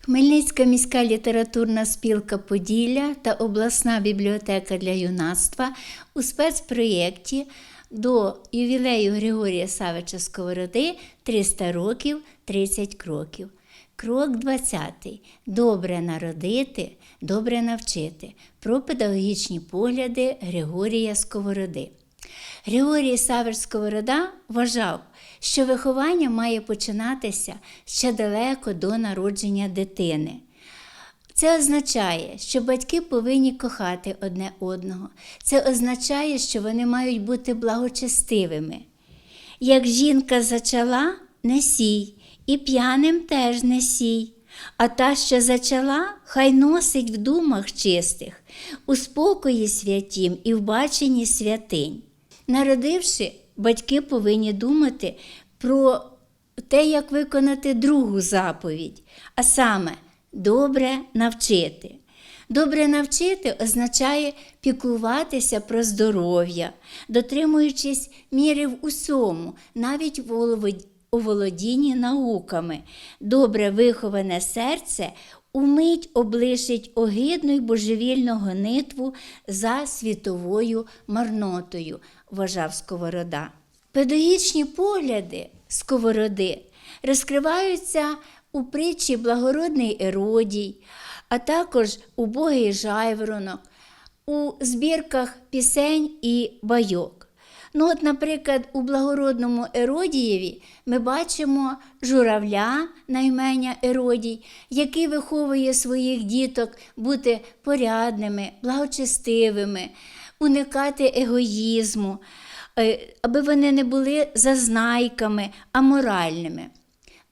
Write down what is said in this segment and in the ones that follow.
Хмельницька міська літературна спілка Поділля та обласна бібліотека для юнацтва у спецпроєкті до ювілею Григорія Савича Сковороди 300 років 30 кроків. Крок 20. Добре народити, добре навчити. Про педагогічні погляди Григорія Сковороди. Григорій Савич Сковорода вважав, що виховання має починатися ще далеко до народження дитини. Це означає, що батьки повинні кохати одне одного. Це означає, що вони мають бути благочестивими. Як жінка зачала, не сій, і п'яним теж не сій. А та, що зачала, хай носить в думах чистих, у спокої святім і в баченні святинь. Народивши, батьки повинні думати про те, як виконати другу заповідь, а саме добре навчити. Добре навчити означає піклуватися про здоров'я, дотримуючись міри в усьому, навіть у володінні науками. Добре виховане серце умить облишить огидну й божевільну гонитву за світовою марнотою, вважав Сковорода. Педагогічні погляди Сковороди розкриваються у притчі Благородний Еродій, а також убогий жайворонок, у збірках пісень і байок. Ну, от, наприклад, у благородному Еродієві ми бачимо журавля на ім'я Еродій, який виховує своїх діток бути порядними, благочестивими, уникати егоїзму, е, аби вони не були зазнайками, а моральними.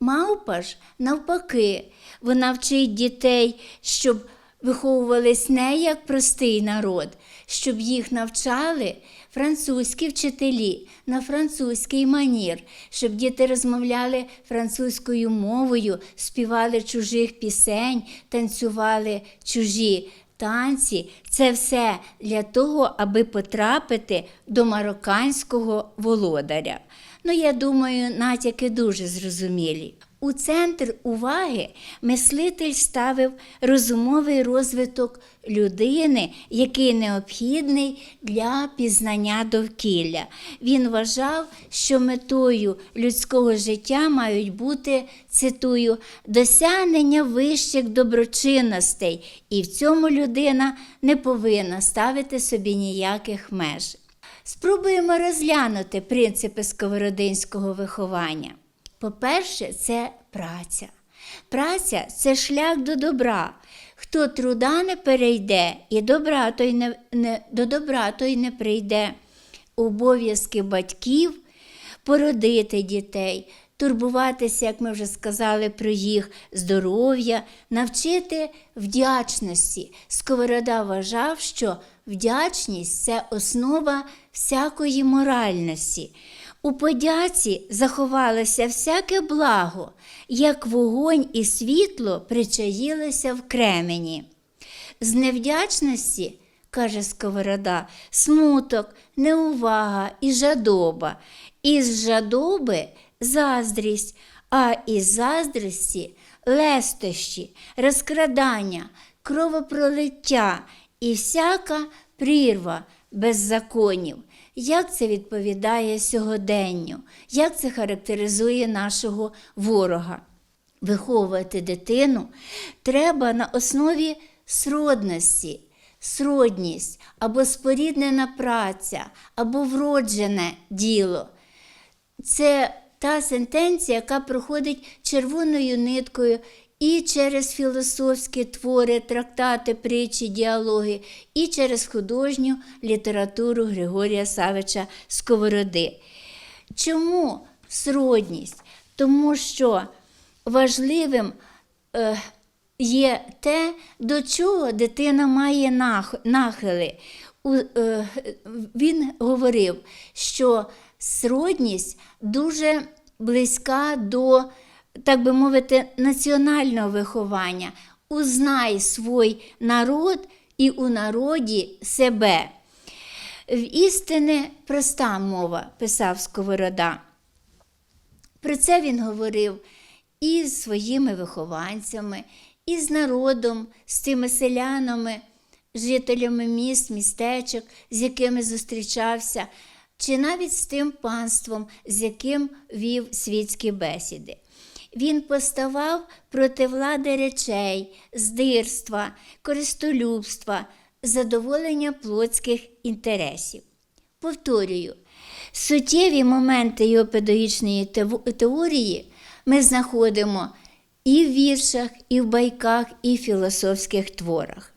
Мавпа ж, навпаки, вона вчить дітей, щоб виховувались не як простий народ, щоб їх навчали французькі вчителі на французький манір, щоб діти розмовляли французькою мовою, співали чужих пісень, танцювали чужі танці. Це все для того, аби потрапити до марокканського володаря. Ну, я думаю, натяки дуже зрозумілі. У центр уваги мислитель ставив розумовий розвиток людини, який необхідний для пізнання довкілля. Він вважав, що метою людського життя мають бути, цитую, досягнення вищих доброчинностей, і в цьому людина не повинна ставити собі ніяких меж. Спробуємо розглянути принципи сковородинського виховання. По-перше, це праця. Праця це шлях до добра. Хто труда не перейде, і добра той не, не, до добра той не прийде. Обов'язки батьків породити дітей, турбуватися, як ми вже сказали, про їх здоров'я, навчити вдячності. Сковорода вважав, що вдячність це основа всякої моральності. У подяці заховалося всяке благо, як вогонь і світло причаїлися в кремені. З невдячності, каже Сковорода, смуток, неувага і жадоба, із жадоби заздрість, а із заздрості лестощі, розкрадання, кровопролиття і всяка прірва беззаконів. Як це відповідає сьогоденню? Як це характеризує нашого ворога? Виховувати дитину треба на основі сродності, сродність або споріднена праця, або вроджене діло. Це та сентенція, яка проходить червоною ниткою і через філософські твори, трактати, притчі, діалоги, і через художню літературу Григорія Савича Сковороди. Чому сродність? Тому що важливим е, є те, до чого дитина має нах, нахили. Е, він говорив, що сродність дуже близька до так би мовити, національного виховання. Узнай свій народ і у народі себе. В істини проста мова, писав Сковорода. Про це він говорив і з своїми вихованцями, і з народом, з цими селянами, жителями міст, містечок, з якими зустрічався, чи навіть з тим панством, з яким вів світські бесіди. Він поставав проти влади речей, здирства, користолюбства, задоволення плотських інтересів. Повторюю, суттєві моменти його педагогічної теорії ми знаходимо і в віршах, і в байках, і в філософських творах.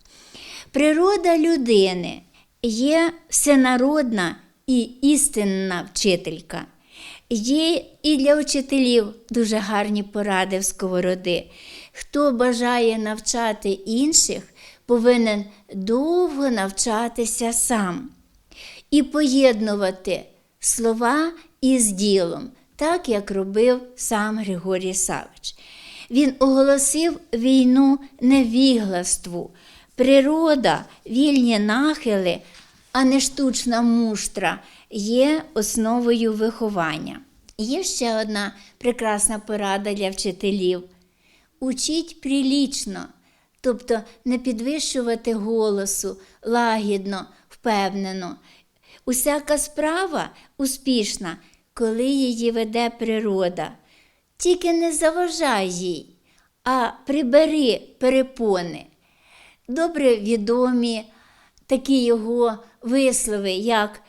Природа людини є всенародна і істинна вчителька. Є і для вчителів дуже гарні поради в сковороди. Хто бажає навчати інших, повинен довго навчатися сам і поєднувати слова із ділом, так як робив сам Григорій Савич. Він оголосив війну невігластву. Природа, вільні нахили, а не штучна муштра є основою виховання. Є ще одна прекрасна порада для вчителів. Учіть прилічно, тобто не підвищувати голосу лагідно, впевнено. Усяка справа успішна, коли її веде природа. Тільки не заважай їй, а прибери перепони. Добре відомі такі його вислови, як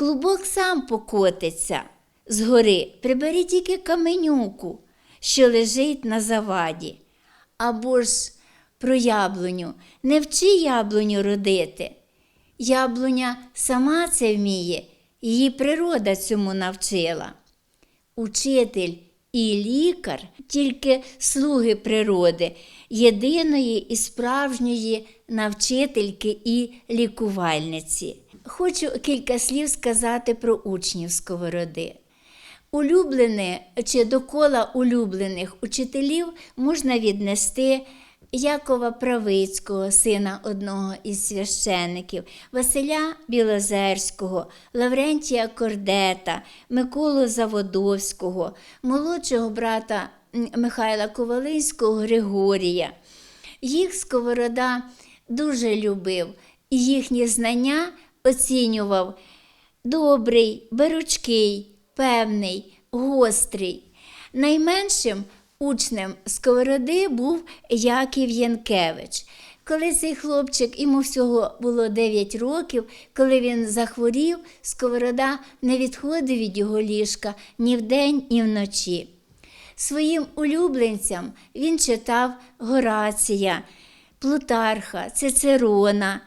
клубок сам покотиться з гори, прибери тільки каменюку, що лежить на заваді. Або ж про яблуню. Не вчи яблуню родити. Яблуня сама це вміє, її природа цьому навчила. Учитель і лікар тільки слуги природи, єдиної і справжньої навчительки і лікувальниці. Хочу кілька слів сказати про учнів сковороди. Улюблене чи до кола улюблених учителів можна віднести Якова Правицького, сина одного із священиків, Василя Білозерського, Лаврентія Кордета, Миколу Заводовського, молодшого брата Михайла Ковалинського Григорія. Їх Сковорода дуже любив і їхні знання оцінював добрий, беручкий, певний, гострий. Найменшим учнем Сковороди був Яків Янкевич. Коли цей хлопчик, йому всього було 9 років, коли він захворів, Сковорода не відходив від його ліжка ні вдень, ні вночі. Своїм улюбленцям він читав Горація, Плутарха, Цицерона,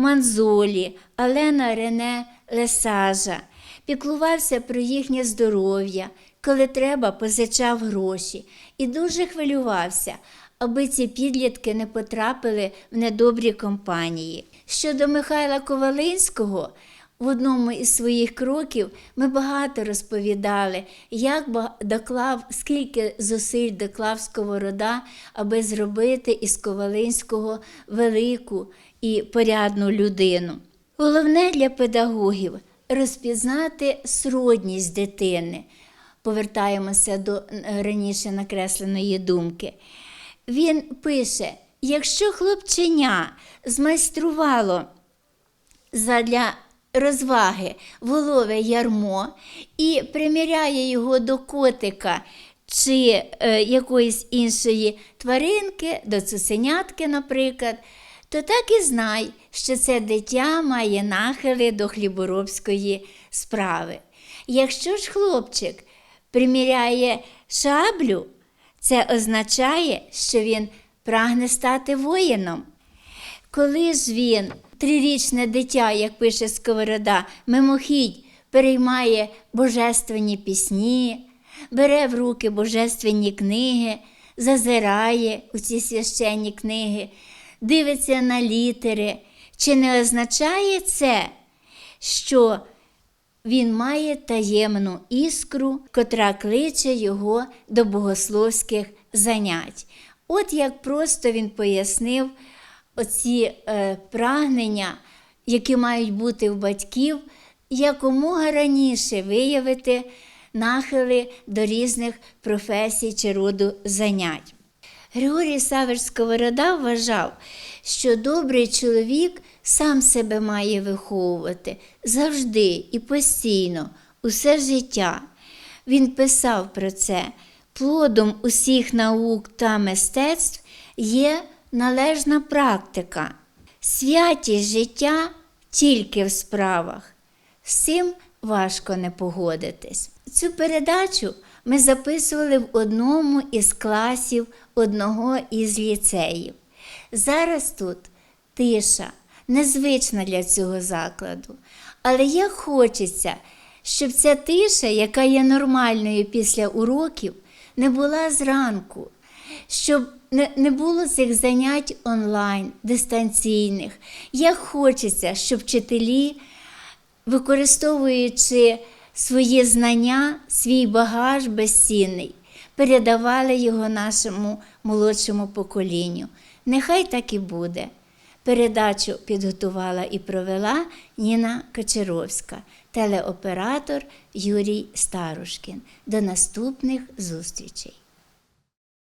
Манзолі, Алена Рене Лесажа, піклувався про їхнє здоров'я, коли треба, позичав гроші і дуже хвилювався, аби ці підлітки не потрапили в недобрі компанії. Щодо Михайла Ковалинського, в одному із своїх кроків ми багато розповідали, як доклав, скільки зусиль доклав Сковорода, аби зробити із Ковалинського велику і порядну людину. Головне для педагогів розпізнати сродність дитини. Повертаємося до е, раніше накресленої думки. Він пише: якщо хлопченя змайструвало задля розваги волове ярмо і приміряє його до котика чи е, якоїсь іншої тваринки, до цуценятки, наприклад, то так і знай, що це дитя має нахили до хліборобської справи. Якщо ж хлопчик приміряє шаблю, це означає, що він прагне стати воїном. Коли ж він, трирічне дитя, як пише Сковорода, мимохідь переймає божественні пісні, бере в руки божественні книги, зазирає у ці священні книги, дивиться на літери, чи не означає це, що він має таємну іскру, котра кличе його до богословських занять. От як просто він пояснив оці е, прагнення, які мають бути в батьків, якомога раніше виявити нахили до різних професій чи роду занять. Григорій Савер Сковорода вважав, що добрий чоловік сам себе має виховувати завжди і постійно, усе життя. Він писав про це. Плодом усіх наук та мистецтв є належна практика. Святість життя тільки в справах. З цим важко не погодитись. Цю передачу ми записували в одному із класів одного із ліцеїв. Зараз тут тиша, незвична для цього закладу. Але як хочеться, щоб ця тиша, яка є нормальною після уроків, не була зранку, щоб не, було цих занять онлайн, дистанційних. Як хочеться, щоб вчителі використовуючи свої знання, свій багаж безцінний, передавали його нашому молодшому поколінню. Нехай так і буде. Передачу підготувала і провела Ніна Кочаровська, телеоператор Юрій Старушкін. До наступних зустрічей!